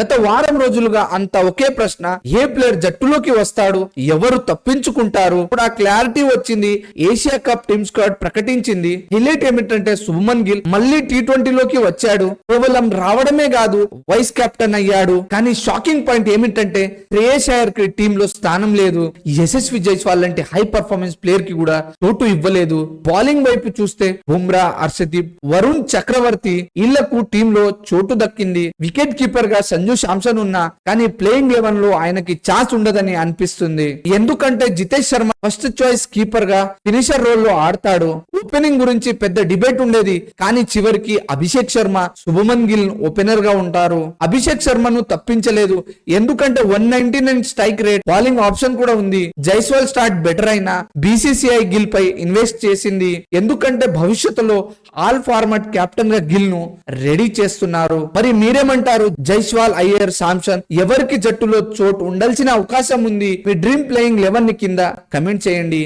గత వారం రోజులుగా అంత ఒకే ప్రశ్న ఏ ప్లేయర్ జట్టులోకి వస్తాడు? ఎవరు తప్పించుకుంటారు? ఇప్పుడు ఆ క్లారిటీ వచ్చింది ఏషియా కప్ టీమ్ స్క్వాడ్ ప్రకటించింది. హిలేట్ ఏమిటంటే శుభమన్ గిల్ మళ్ళీ టీ ట్వంటీలోకి వచ్చాడు. కేవలం రావడమే కాదు వైస్ కెప్టెన్ అయ్యాడు. కానీ షాకింగ్ పాయింట్ ఏమిటంటే శ్రేయస్ అయ్యర్కి టీమ్లో స్థానం లేదు. యశస్వి జైస్వాల్ లాంటి హై పర్ఫార్మెన్స్ ప్లేయర్కి కూడా చోటు ఇవ్వలేదు. బౌలింగ్ వైపు చూస్తే బుమ్రా హర్షదీప్ వరుణ్ చక్రవర్తి ఇళ్ళకు టీమ్లో చోటు దక్కింది. వికెట్ కీపర్గా సంజు శాంసన్ ఉన్నా కానీ ప్లేయింగ్ లెవెన్లో ఆయనకి ఛాన్స్ ఉండదని అనిపిస్తుంది. ఎందుకంటే జితేష్ శర్మ ఫస్ట్ చాయిస్ కీపర్గా ఫినిషర్ రోల్లో ఆడతాడు. ఓపెనింగ్ గురించి పెద్ద డిబేట్ ఉండేది. కానీ చివరికి అభిషేక్ శర్మ శుభమన్ గిల్ ఓపెనర్గా ఉంటారు. అభిషేక్ శర్మను తప్పించలేదు. ఎందుకంటే one ninety nine strike rate bowling option కూడా ఉంది. జైస్వాల్ స్టార్ట్ బెటర్ అయినా బీసీసీఐ గిల్ పై ఇన్వెస్ట్ చేసింది. ఎందుకంటే భవిష్యత్తులో ఆల్ ఫార్మాట్ కెప్టెన్గా గిల్ను రెడీ చేస్తున్నారు. మరి మీరేమంటారు? జైస్వాల్ అయ్యర్ శాంసన్ ఎవరికి జట్టులో చోటు ఉండాల్సిన అవకాశం ఉంది? మీ డ్రీమ్ ప్లేయింగ్ లెవెన్ని కింద కామెంట్ చేయండి.